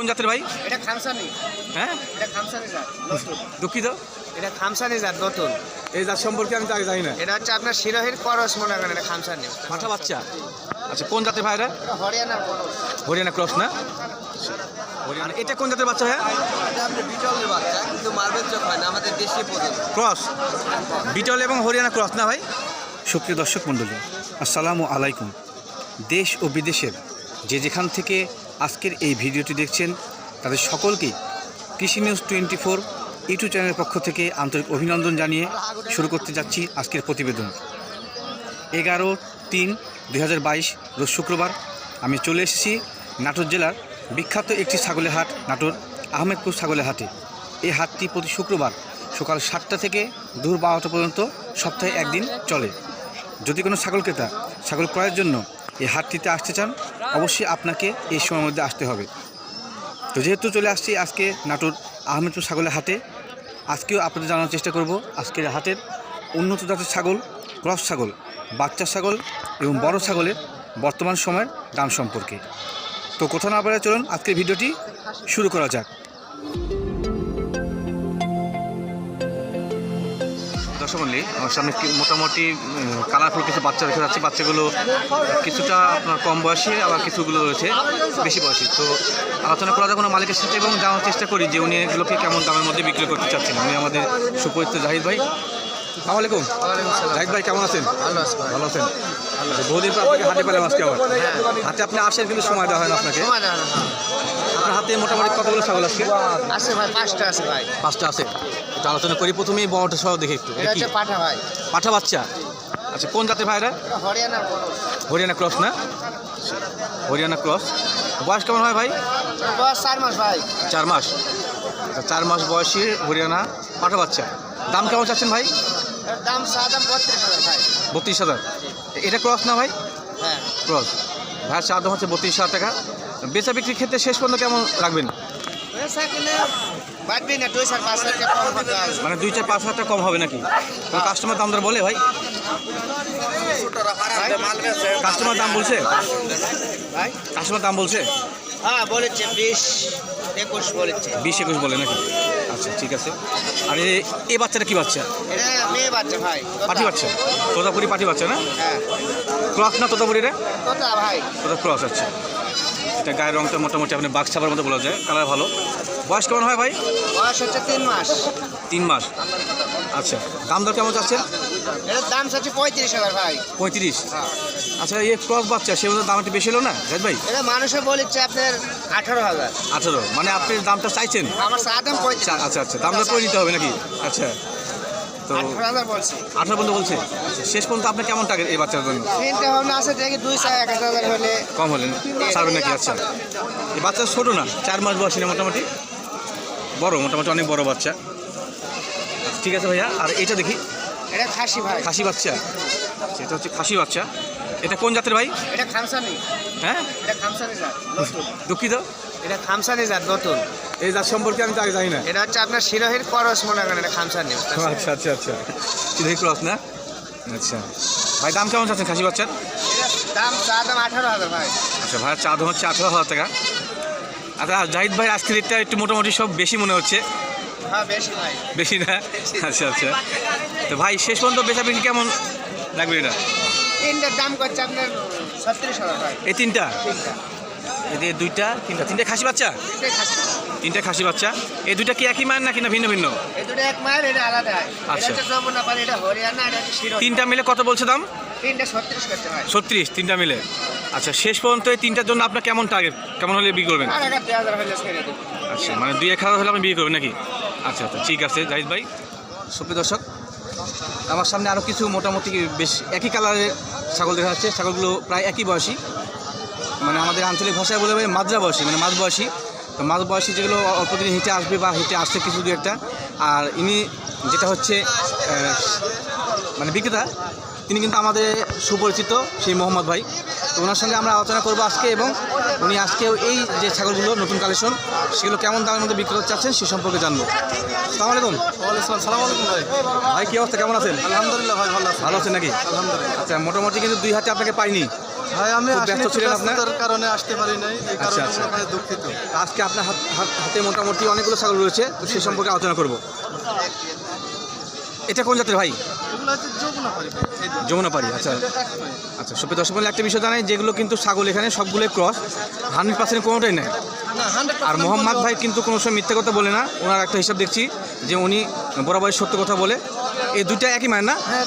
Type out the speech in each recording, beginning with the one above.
কোন জাতের ভাই? এটা খামসানি। হ্যাঁ? এটা খামসানি জাত নতুন। দুঃখিত। এটা খামসানি জাত নতুন। এই জাত সম্পর্কে আমি তো আগে জানি না। এটা হচ্ছে আপনার শিরোহির করস মনে করেন এটা খামসানি। পাঠা বাচ্চা। আচ্ছা কোন জাতের ভাইরা? এটা হরিয়ানার করস। হরিয়ানা ক্রস না? হরিয়ানা এটা কোন জাতের বাচ্চা ভাইয়া? এটা আপনি বিটলের বাচ্চা কিন্তু মার্বেল চোখ হয় না আমাদের দেশি প্রজাতি ক্রস। বিটল এবং হরিয়ানা ক্রস না ভাই? সুপ্রিয় দর্শক মণ্ডলী আসসালামু আলাইকুম। দেশ ও বিদেশের যে যেখান থেকে আজকের এই ভিডিওটি দেখছেন তাদের সকলকেই কৃষি নিউজ টোয়েন্টি ফোর ইউটিউব চ্যানেলের পক্ষ থেকে আন্তরিক অভিনন্দন জানিয়ে শুরু করতে যাচ্ছি আজকের প্রতিবেদন। এগারো তিন দুই রোজ শুক্রবার আমি চলে এসেছি নাটোর জেলার বিখ্যাত একটি ছাগলের হাট, নাটোর আহমেদপুর ছাগলের হাটে। এই হাটটি প্রতি শুক্রবার সকাল সাতটা থেকে দূর বারোটা পর্যন্ত সপ্তাহে একদিন চলে। যদি কোনো ছাগল ক্রেতা ছাগল ক্রয়ের জন্য এই হাটটিতে আসতে চান অবশ্যই আপনাকে এই সময়ের মধ্যে আসতে হবে। তো যেহেতু চলে আসছি আজকে নাটোর আহমেদপুর ছাগলের হাটে, আজকেও আপনাদের জানার চেষ্টা করব আজকের হাটের উন্নত জাতের ছাগল, ক্রস ছাগল, বাচ্চা ছাগল এবং বড় ছাগলের বর্তমান সময়ের দাম সম্পর্কে। তো কোথাও না পারে চলুন আজকের ভিডিওটি শুরু করা যাক। দর্শক আমার সামনে কি- মোটামুটি কালারফুল কিছু বাচ্চা দেখা যাচ্ছে। বাচ্চাগুলো কিছুটা আপনার কম বয়সী আবার কিছুগুলো রয়েছে বেশি বয়সী। তো আলোচনা করা যাক কোনো মালিকের সাথে এবং জানার চেষ্টা করি যে উনি এগুলোকে কেমন দামের মধ্যে বিক্রি করতে চাচ্ছেন। উনি আমাদের সুপরিচিত জাহিদ ভাই। সালাম আলাইকুম। জাহিদ ভাই কেমন আছেন? ভালো আছে ভালো আছেন? আচ্ছা, বহুদিন পর আপনাকে হাতে পেলাম আজকে আবার। হাতে আপনি আসেন কিন্তু সময় দেওয়া হয় না আপনাকে। হ্যাঁ। আপনার হাতে মোটামুটি কতগুলো ছাগল আজকে? আছে ভাই পাঁচটা আছে ভাই। পাঁচটা আছে। একটু আলোচনা করি। প্রথমেই বড়টা সহ দেখি একটু। এটা এটা হচ্ছে পাঠা ভাই। পাঠা বাচ্চা? আচ্ছা কোন জাতের ভাইরা? করস। হরিয়ানা ক্রস না? হরিয়ানা ক্রস। বয়স কেমন হয় ভাই? বয়স চার মাস ভাই। চার মাস। আচ্ছা চার মাস বয়সী হরিয়ানা পাঠা বাচ্চা। দাম কেমন চাচ্ছেন ভাই? দাম দাম বত্রিশ হাজার ভাই। বত্রিশ হাজার। এটা ক্রস না ভাই? হ্যাঁ। ক্রস। ভাইয়ের চার দাম হচ্ছে বত্রিশ হাজার টাকা। বেচা বিক্রির ক্ষেত্রে শেষ পর্যন্ত কেমন রাখবেন? বাঁচবি না দুই চার পাঁচ হাজার টাকা কম করতে হবে। মানে দুই চার পাঁচ হাজার টাকা কম হবে নাকি? কাস্টমার দাম দর বলে ভাই? কাস্টমার দাম বলছে? ভাই? কাস্টমার দাম বলছে? হ্যাঁ বলেছে বিশ একুশ বলেছে। বিশ একুশ বলে নাকি? আচ্ছা ঠিক আছে। আর এ- এই বাচ্চাটা কি বাচ্চা? মেয়ে বাচ্চা ভাই পাটি বাচ্চা? তোতাপুরি পাটি বাচ্চা না? হ্যাঁ। ক্রস না তোতাপুরি রে? তোতা ভাই। তোতা ক্রস আছে এটা গায়ের রংটা মোটামুটি আপনি ছাপার মতো বলা যায় কালার ভালো। বয়স কেমন হয় ভাই? বয়স হচ্ছে তিন মাস। তিন মাস। আচ্ছা দাম দর কেমন এটার দাম চাচ্ছে পঁয়ত্রিশ হাজার ভাই। পঁয়ত্রিশ? হ্যাঁ। আচ্ছা এই ক্রস বাচ্চা সে দাম একটু বেশি হলো না? জাহিদ ভাই? এটা মানুষে বলেছে আপনার আঠারো হাজার। আঠারো। মানে আপনি দামটা চাইছেন? আমার চা দাম পঁয়ত্রিশ। আচ্ছা আচ্ছা দাম দর করে নিতে হবে নাকি? আচ্ছা। তো আঠারো পর্যন্ত বলছে? আচ্ছা শেষ পর্যন্ত আপনি কেমন টাকা এই বাচ্চার জন্য? তিনটে ভাবনা আছে দেখি দুই এক হাজার হলে কম হলেন ছাড়বেন নাকি? আচ্ছা। এই বাচ্চা ছোটো না? চার মাস বয়সী না মোটামুটি? বড় মোটামুটি অনেক বড় বাচ্চা। ঠিক আছে ভাইয়া আর এটা দেখি। এটা খাসি ভাই। খাসি বাচ্চা। আচ্ছা, এটা হচ্ছে খাসি বাচ্চা। এটা কোন জাতের ভাই? এটা খামসানি। হ্যাঁ? এটা খামসানি জাত দুঃখিত। এটা খামসানি জাত নতুন। এই জাত সম্পর্কে আমি তো আগে জানি না। এটা হচ্ছে আপনার শিরোহির করস মনে করেন এটা খামসানি। আচ্ছা আচ্ছা আচ্ছা। সিধে ক্রস না? আচ্ছা। ভাই দাম কেমন চাচ্ছেন খাসি বাচ্চার? দাম চা দাম আঠারো হাজার ভাই। আচ্ছা ভাইয়ের চা দাম হচ্ছে আঠারো হাজার টাকা। আচ্ছা জাহিদ ভাই আজকের রেটটা একটু মোটামুটি সব বেশি মনে হচ্ছে? হ্যাঁ বেশি না? আচ্ছা আচ্ছা। তো ভাই শেষ পর্যন্ত বিক্রি কেমন লাগবে এটা? তিনটার দাম করছে আপনার ছত্রিশ হাজার এই তিনটা? এদের দুইটা তিনটা। তিনটা খাসি বাচ্চা? তিনটা খাসি। বাচ্চা। এই দুইটা কি একই মায়ের নাকি না ভিন্ন ভিন্ন? এটা এটা আচ্ছা। এটা এটা তিনটা মিলে কত বলছে দাম? ছত্রিশ তিনটা মিলে। আচ্ছা শেষ পর্যন্ত এই তিনটার জন্য আপনার কেমন টার্গেট কেমন হলে বিক্রি করবেন? আচ্ছা মানে দুই এক হাজার হলে আপনি বিক্রি করবেন নাকি? আচ্ছা আচ্ছা ঠিক আছে জাহিদ ভাই। সুপ্রিয় দর্শক আমার সামনে আরও কিছু মোটামুটি বেশ একই কালারের ছাগল দেখা যাচ্ছে। ছাগলগুলো প্রায় একই বয়সী। মানে আমাদের আঞ্চলিক ভাষায় বলে মাজরা বয়সী মানে মাঝ বয়সী। তো মাঝ বয়সী যেগুলো অল্প দিনে হেঁটে আসবে বা হেঁটে আসছে কিছু দু একটা। আর ইনি যেটা হচ্ছে মানে বিক্রেতা তিনি কিন্তু আমাদের সুপরিচিত সেই মোহাম্মদ ভাই। তো ওনার সঙ্গে আমরা আলোচনা করব আজকে এবং উনি আজকেও এই যে ছাগলগুলো নতুন কালেকশন সেগুলো কেমন দামের মধ্যে বিক্রি করতে চাচ্ছেন সে সম্পর্কে জানব। সালাম আলাইকুম। সালাম আলাইকুম ভাই। ভাই কী অবস্থা? কেমন আছেন? আলহামদুলিল্লাহ ভাই ভালো আছি। ভালো আছেন নাকি? আলহামদুলিল্লাহ। আচ্ছা মোটামুটি কিন্তু দুই হাতে আপনাকে পাইনি। ভাই আমি ব্যস্ত ছিলেন আপনার? কারণে আসতে পারি নাই এই আচ্ছা, কারণে আচ্ছা। দুঃখিত। আজকে আপনার হাত হাত- হাতে মোটামুটি অনেকগুলো ছাগল রয়েছে তো সে সম্পর্কে আলোচনা করব। এটা কোন জাতের ভাই? যমুনা পারি যমুনাপাড়ি আচ্ছা। আচ্ছা সুপ্রিয় দর্শক বন্ধু, একটা বিষয় জানাই যেগুলো কিন্তু ছাগল এখানে সবগুলোই ক্রস হান্ড্রেড পার্সেন্ট কোনোটাই নেই। আর মোহাম্মদ ভাই কিন্তু কোনো সময় মিথ্যে কথা বলে না। ওনার একটা হিসাব দেখছি যে উনি বরাবরই সত্য কথা বলে। এই দুইটা একই মায়ের না? হ্যাঁ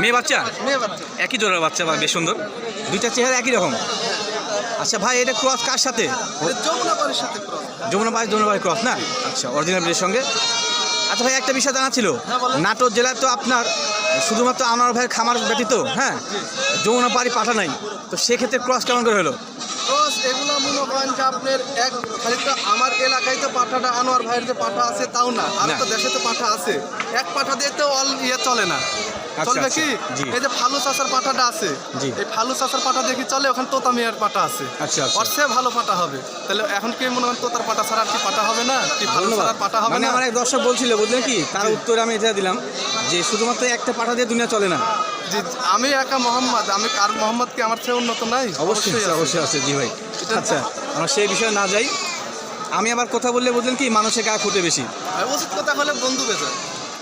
মেয়ে বাচ্চা? একই জোড়ার বাচ্চা বা বেশ সুন্দর। দুইটা চেহারা একই রকম। আচ্ছা ভাই এটা ক্রস কার সাথে? যমুনা সাথে ক্রস যমুনা ভাই যমুনা ভাই ক্রস না? আচ্ছা অরিজিনাল সঙ্গে। আচ্ছা ভাই একটা বিষয় জানা ছিল। নাটোর জেলায় তো আপনার শুধুমাত্র আমার ভাইয়ের খামার ব্যতীত হ্যাঁ যমুনা পাড়ি পাঠা নাই। তো সেক্ষেত্রে ক্রস কেমন করে হলো? ক্রস এগুলো মনে করেন যে আপনার এক খালি তো আমার এলাকায় তো পাঠাটা আনোয়ার ভাইয়ের যে পাঠা আছে তাও না আর তো দেশে তো পাঠা আছে। এক পাঠা দিয়ে তো অল ইয়ে চলে না। চলবে আচ্ছা, কি এই যে ফালু চাষার পাঠাটা আছে। এই ফালু চাষার পাঠা দেখি চলে ওখানে তোতা মিয়ার পাঠা আছে। আচ্ছা, আচ্ছা। ওর চেয়ে ভালো পাঠা হবে। তাহলে এখন কি মনে করেন তোতার পাঠা ছাড়া আর কি পাঠা হবে না? কি ভালো ধন্যবাদ। ছাড়া আর হবে মানে না? আমার এক দর্শক বলছিল বুঝলেন কি? তার উত্তরে আমি এটা দিলাম যে শুধুমাত্র একটা পাঠা দিয়ে দুনিয়া চলে না। জি, আমি একা মোহাম্মদ আমি আর মোহাম্মদ কি আমার চেয়ে উন্নত নাই? অবশ্যই। অবশ্যই আছে জি ভাই। আচ্ছা আমরা সেই বিষয়ে না যাই। আমি আবার কথা বললে বুঝলেন কি মানুষের গায়ে ফুটে বেশি। উচিত কথা হলে বন্ধু বেচা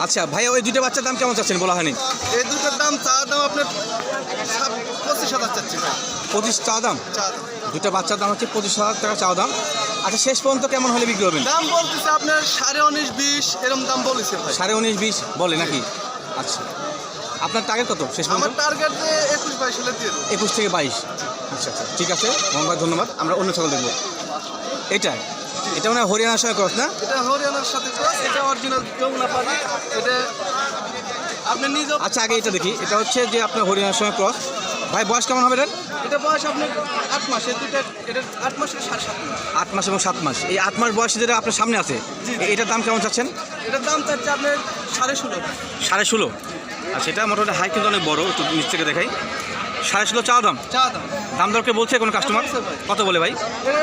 আচ্ছা ভাই ওই দুইটা বাচ্চার দাম কেমন চাচ্ছেন বলা হয়নি? এই দুটোর দাম চা দাম আপনার পঁচিশ হাজার চাচ্ছি ভাই। পঁচিশ চা দাম? দাম। বাচ্চার দাম হচ্ছে পঁচিশ হাজার টাকা চা দাম। আচ্ছা শেষ পর্যন্ত কেমন হলে বিক্রি করবেন? দাম বলতেছে আপনার সাড়ে উনিশ বিশ এরকম দাম বলেছে সাড়ে উনিশ বিশ বলে নাকি? আচ্ছা। আপনার টার্গেট কত? শেষ আমার টার্গেট যে একুশ বাইশ হলে দিয়ে একুশ থেকে বাইশ। আচ্ছা আচ্ছা ঠিক আছে। মোহাম্মদ ধন্যবাদ। আমরা অন্য ছাগল দেখব। এটা? এটা মানে হরিয়ানার সঙ্গে ক্রস না? এটা হরিয়ানার সাথে ক্রস এটা অরিজিনাল যমুনা পাবি এটা আপনি নিজেও আচ্ছা আগে এটা দেখি। এটা হচ্ছে যে আপনার হরিয়ানার সঙ্গে ক্রস ভাই বয়স কেমন হবে এটার? এটা বয়স আপনার আট মাস দুটা এটা আট মাসের সাড়ে সাত মাস। আট মাস এবং সাত মাস। এই আট মাস বয়সে যেটা আপনার সামনে আছে এটার দাম কেমন চাচ্ছেন? এটার দাম চাচ্ছে আপনার সাড়ে ষোলো। সাড়ে ষোলো? আর সেটা মোটামুটি হাই কিন্তু অনেক বড় একটু নিচ থেকে দেখাই। সাড়ে ষোলো চাওয়া দাম? চা দাম। দাম দরকে বলছে কোনো কাস্টমার কত বলে ভাই?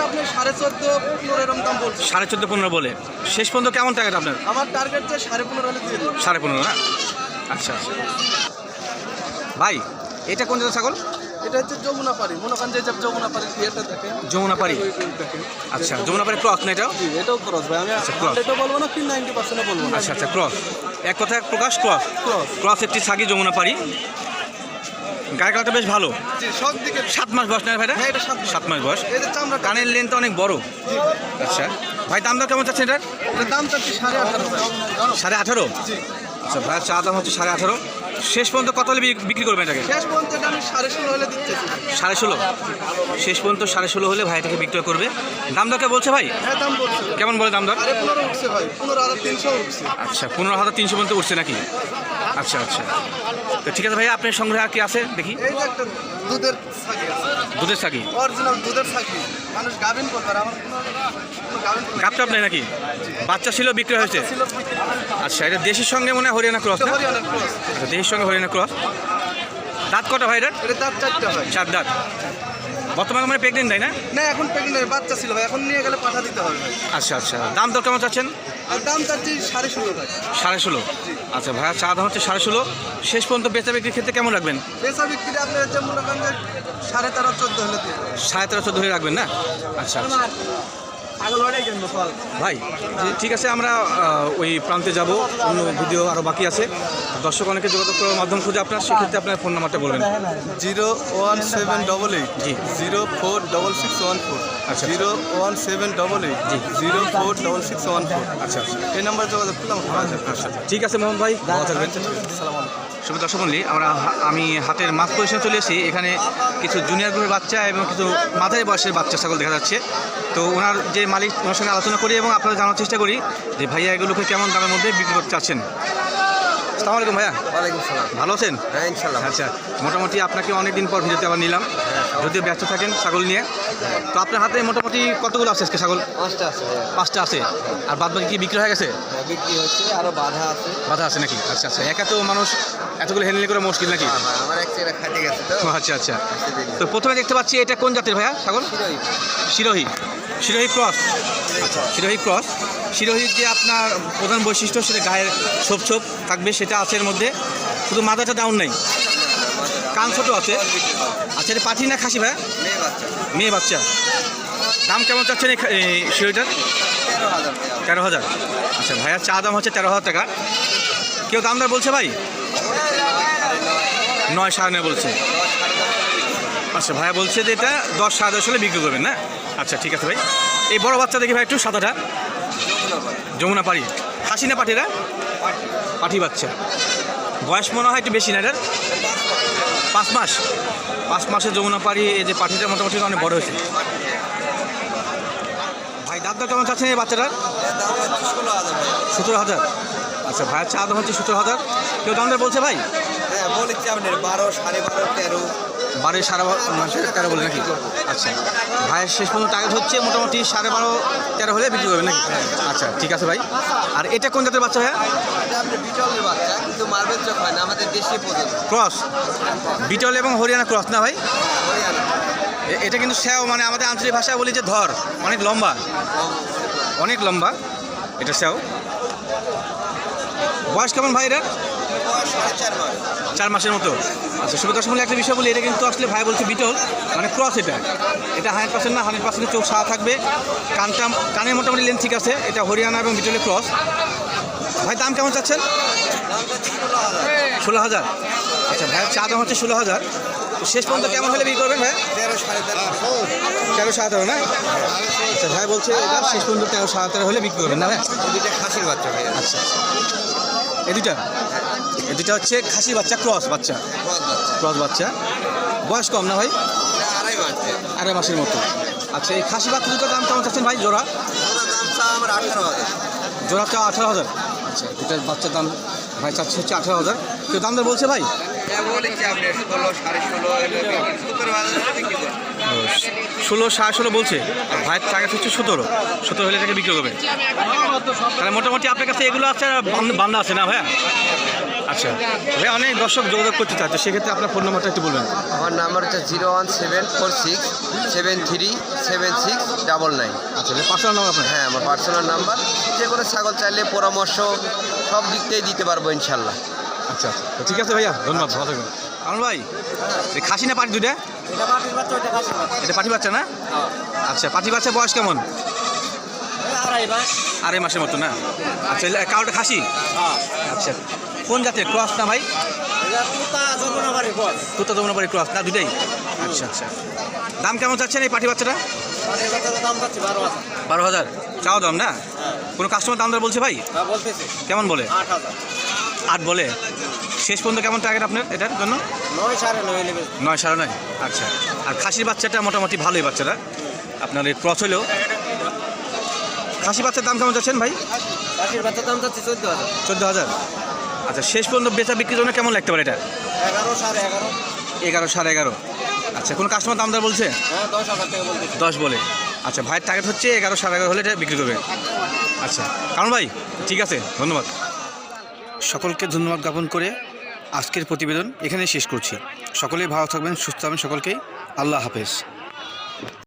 আপনি সাড়ে চোদ্দ পনেরো এরকম দাম বলছে সাড়ে চোদ্দ পনেরো বলে। শেষ পর্যন্ত কেমন টার্গেট আপনার? আমার টার্গেট যে সাড়ে পনেরো হলে দিয়ে সাড়ে পনেরো না? আচ্ছা আচ্ছা। ভাই এটা কোন জাতের ছাগল? এটা হচ্ছে যমুনা পাড়ি। মনে করেন যে যে যমুনা পাড়ি? ইয়েটা দেখেন যমুনাপাড়ি দেখেন। আচ্ছা যমুনাপাড়ি ক্রস না এটাও? এটাও ক্রস ভাই। আমি আচ্ছা, এটা বলব না কি নাইনটি পার্সেন্টও বলব আচ্ছা আচ্ছা ক্রস এক কথায় প্রকাশ ক্রস ক্রস ক্রস একটি ছাগি যমুনাপাড়ি গায়ে কালারটা বেশ ভালো। সাত মাস বয়স না ভাইটা সাত মাস। বয়স। কানের লেনটা অনেক বড়। আচ্ছা। ভাই দাম দাম কেমন চাচ্ছেন এটার? দাম চাচ্ছি সাড়ে আঠারো। সাড়ে আঠারো? আচ্ছা ভাইয়ের চা দাম হচ্ছে সাড়ে আঠারো। শেষ পর্যন্ত কত হলে বিক- বিক্রি করবেন এটাকে? শেষ পর্যন্ত আমি সাড়ে ষোলো হলে দিচ্ছি। সাড়ে ষোলো? শেষ পর্যন্ত সাড়ে ষোলো হলে ভাই এটাকে বিক্রয় করবে। দাম দরকে বলছে ভাই? হ্যাঁ দাম বলছে। কেমন বলে দাম দর? পনেরো উঠছে ভাই। পনেরো আর তিনশো উঠছে। আচ্ছা পনেরো হাজার তিনশো পর্যন্ত উঠছে নাকি? আচ্ছা আচ্ছা। তো ঠিক আছে ভাই আপনার সংগ্রহে আর কি আছে? দেখি। এই যে একটা দুধের ছাগি আছে। দুধের সাকি অরিজিনাল দুধের ছাগি মানুষ গাবিন করবে আর আমার কোনো কোনো গাবটা করবে না। আপনার নাকি? বাচ্চা ছিল বিক্রি হয়েছে? ছিল আচ্ছা এটা দেশের সঙ্গে মনে হয় হরিয়ানা ক্রস না? হরিয়ানার ক্রস। আচ্ছা দেশের সঙ্গে হরিয়ানা ক্রস। দাঁত কটা ভাই এটা দাঁত চারটে হয় চার দাঁত। বর্তমানে মানে প্রেগনেন্ট তাই না? না এখন প্রেগনেন্ট বাচ্চা ছিল ভাই এখন নিয়ে গেলে পাঠা দিতে হবে আচ্ছা আচ্ছা। দাম দর কেমন চাচ্ছেন? আর দাম চাচ্ছি সাড়ে ষোলো ভাই। সাড়ে ষোলো? আচ্ছা ভাইয়া চা দাম হচ্ছে সাড়ে ষোলো। শেষ পর্যন্ত বেচা বিক্রির ক্ষেত্রে কেমন রাখবেন? বেচা বিক্রি আপনার হচ্ছে মনে করেন সাড়ে তেরো চোদ্দ হলে। সাড়ে তেরোশো ধরে রাখবেন না? আচ্ছা আচ্ছা। ভাই ঠিক আছে আমরা ওই প্রান্তে যাব। অন্য ভিডিও আরও বাকি আছে। দর্শক অনেকে যোগাযোগ করার মাধ্যম খুঁজে আপনার সেক্ষেত্রে আপনার ফোন নাম্বারটা বলবেন। Zero one seven double eight জি। Zero four double six one four. আচ্ছা। Zero one seven double eight জি। Zero four double six one four. আচ্ছা আচ্ছা। এই নাম্বার যোগাযোগ করলাম আচ্ছা ঠিক আছে মোহন ভাই ভালো থাকবেন। শুভ দর্শক মন্ডলী, আমরা আমি হাতের মাছ পজিশনে চলে এসেছি। এখানে কিছু জুনিয়র গ্রুপের বাচ্চা এবং কিছু মাঝারি বয়সের বাচ্চা ছাগল দেখা যাচ্ছে। তো ওনার যে মালিক ওনার সঙ্গে আলোচনা করি এবং আপনারা জানার চেষ্টা করি যে ভাইয়া এগুলোকে কেমন দামের মধ্যে বিক্রি করতে চাচ্ছেন। আসসালামু আলাইকুম ভাইয়া। ওয়ালাইকুম সালাম। ভালো আছেন? হ্যাঁ ইনশাল্লাহ আচ্ছা মোটামুটি আপনাকে অনেকদিন পর ভিডিওতে আবার নিলাম। যদিও ব্যস্ত থাকেন ছাগল নিয়ে। তো আপনার হাতে মোটামুটি কতগুলো আছে আজকে ছাগল? পাঁচটা আছে পাঁচটা আছে। আর বাদ বাকি কি বিক্রি হয়ে গেছে? বিক্রি হচ্ছে আরও বাধা আছে। বাধা আছে নাকি? আচ্ছা আচ্ছা। একা তো মানুষ এতগুলো হ্যান্ডেল করে মুশকিল নাকি? আমার এক গেছে তো। ও, আচ্ছা আচ্ছা। তো প্রথমে দেখতে পাচ্ছি এটা কোন জাতের ভাইয়া ছাগল? শিরোহী। শিরোহী। ক্রস। আচ্ছা শিরোহী ক্রস। শিরোহীর যে আপনার প্রধান বৈশিষ্ট্য সেটা গায়ের ছোপ ছোপ থাকবে সেটা আছে এর মধ্যে। শুধু মাথাটা ডাউন নেই। কান ছোটো আছে। আচ্ছা এটা পাঠি না খাসি ভাই? মেয়ে বাচ্চা। দাম কেমন চাচ্ছেন এই শিওটার তেরো হাজার। আচ্ছা ভাইয়ার চা দাম হচ্ছে তেরো হাজার টাকা। কেউ দামদার বলছে ভাই? নয় সাড়ে নয় বলছে। আচ্ছা ভাইয়া বলছে যে এটা দশ সাড়ে দশ হলে বিক্রি করবেন, না? আচ্ছা ঠিক আছে ভাই। এই বড় বাচ্চা দেখি ভাই, একটু সাদাটা। যমুনা পাড়ি। খাসি না পাঠিরা? পাঠি বাচ্চা। বয়স মনে হয় একটু বেশি না এটার? পাঁচ মাস। পাঁচ মাসে যমুনা পাড়ি এই যে পাঠিটা মোটামুটি অনেক বড় হয়েছে। ভাই দাম কেমন চাচ্ছেন এই বাচ্চাটার? সতেরো হাজার। আচ্ছা ভাইয়ের চা দাম হচ্ছে সতেরো হাজার? কেউ দাম বলছে ভাই? হ্যাঁ বলেছি আপনার বারো, সাড়ে বারো, তেরো। বারো সাড়ে তেরো বলে নাকি? আচ্ছা। ভাইয়ের শেষ পর্যন্ত টার্গেট হচ্ছে মোটামুটি সাড়ে বারো তেরো হলে বিক্রি করবে নাকি? আচ্ছা ঠিক আছে ভাই। আর এটা কোন জাতের বাচ্চা ভাইয়া? এটা বিটলের বাচ্চা কিন্তু মার্বেল চোখ হয় না আমাদের দেশি ক্রস। বিটল এবং হরিয়ানা ক্রস না ভাই? এটা কিন্তু স্যাও মানে আমাদের আঞ্চলিক ভাষায় বলি যে ধর। অনেক লম্বা। অনেক লম্বা। এটা স্যাও। বয়স কেমন ভাই এটা চার মাসের মতো। আচ্ছা শুভ দর্শক একটা বিষয় বলি এটা কিন্তু আসলে ভাই বলছে বিটল মানে ক্রস এটা। এটা হান্ড্রেড পার্সেন্ট না হান্ড্রেড পার্সেন্ট চোখ সাদা থাকবে। কানটা কানের মোটামুটি লেন্থ ঠিক আছে এটা হরিয়ানা এবং বিটলের ক্রস। ভাই দাম কেমন চাচ্ছেন? ষোলো হাজার। আচ্ছা ভাইয়ের চা দাম হচ্ছে ষোলো হাজার। শেষ পর্যন্ত কেমন হলে বিক্রি করবেন ভাই? তেরো সাড়ে সাড়ে না? আচ্ছা ভাই বলছে এটা শেষ পর্যন্ত তেরো সাড়ে তেরো হলে বিক্রি করবেন না ভাই? দুইটা খাসির বাচ্চা ভাইয়া। আচ্ছা। এই দুইটা? দুইটা হচ্ছে খাসি বাচ্চা, ক্রস বাচ্চা। ক্রস বাচ্চা। বয়স কম না ভাই? আড়াই মাস আড়াই মাসের মতো। আচ্ছা এই খাসি বাচ্চা দুটোর দাম কেমন চাচ্ছেন ভাই? জোড়া? দাম জোড়া চা আঠারো হাজার। আচ্ছা দুটার বাচ্চার দাম ভাই চাচ্ছে হচ্ছে আঠারো হাজার। কেউ দাম দর বলছে ভাই? ষোলো, সাড়ে ষোলো বলছে। আর ভাইয়ের টার্গেট হচ্ছে সতেরো। সতেরো হলে এটাকে বিক্রি করবে। তাহলে মোটামুটি আপনার কাছে এগুলো আছে আর বান- বান্দা আছে না ভাইয়া? আচ্ছা ভাই অনেক দর্শক যোগাযোগ করতে তো সেক্ষেত্রে আপনার ফোন নাম্বারটা একটু বলবেন। আমার নাম্বার হচ্ছে zero one seven four six seven three seven six double nine আচ্ছা পার্সোনাল নাম্বার আপনার? হ্যাঁ আমার পার্সোনাল নাম্বার যে কোনো ছাগল চাইলে পরামর্শ সব দিক থেকেই দিতে পারব ইনশাল্লাহ। আচ্ছা আচ্ছা। ঠিক আছে ভাইয়া ধন্যবাদ ভালো থাকবেন। আমার ভাই এই খাসি না পাটি দুইটা? এটা পাটি বাচ্চা না? আচ্ছা পাটি বাচ্চা বয়স কেমন? আড়াই মাসের মতো না? আচ্ছা কাউটা খাসি? আচ্ছা। কোন জাতের ক্রস না ভাই? তুতা যমুনা বাড়ি ক্রস না দুটাই আচ্ছা আচ্ছা। দাম কেমন চাচ্ছেন এই পাটি বাচ্চাটা? বারো হাজার। চাও দাম না? কোনো কাস্টমার দাম দর বলছে ভাই? কেমন বলে? আট বলে? শেষ পর্যন্ত কেমন টার্গেট আপনার এটার জন্য? নয় সাড়ে নয় আচ্ছা। আর খাসির বাচ্চাটা মোটামুটি ভালোই বাচ্চাটা। আপনার এই ক্রস হলেও খাসি বাচ্চার দাম কেমন চাচ্ছেন ভাই? চোদ্দ হাজার। আচ্ছা শেষ পর্যন্ত বেচা বিক্রির জন্য কেমন লাগতে পারে এটা? এগারো সাড়ে এগারো। এগারো সাড়ে এগারো। আচ্ছা কোন কাস্টমার দাম দর বলছে? হ্যাঁ দশ বলে। আচ্ছা ভাইয়ের টার্গেট হচ্ছে এগারো সাড়ে এগারো হলে এটা বিক্রি করবে। আচ্ছা কারণ ভাই ঠিক আছে ধন্যবাদ। সকলকে ধন্যবাদ জ্ঞাপন করে আজকের প্রতিবেদন এখানে শেষ করছি। সকলেই ভালো থাকবেন সুস্থ থাকবেন সকলকেই। আল্লাহ হাফেজ।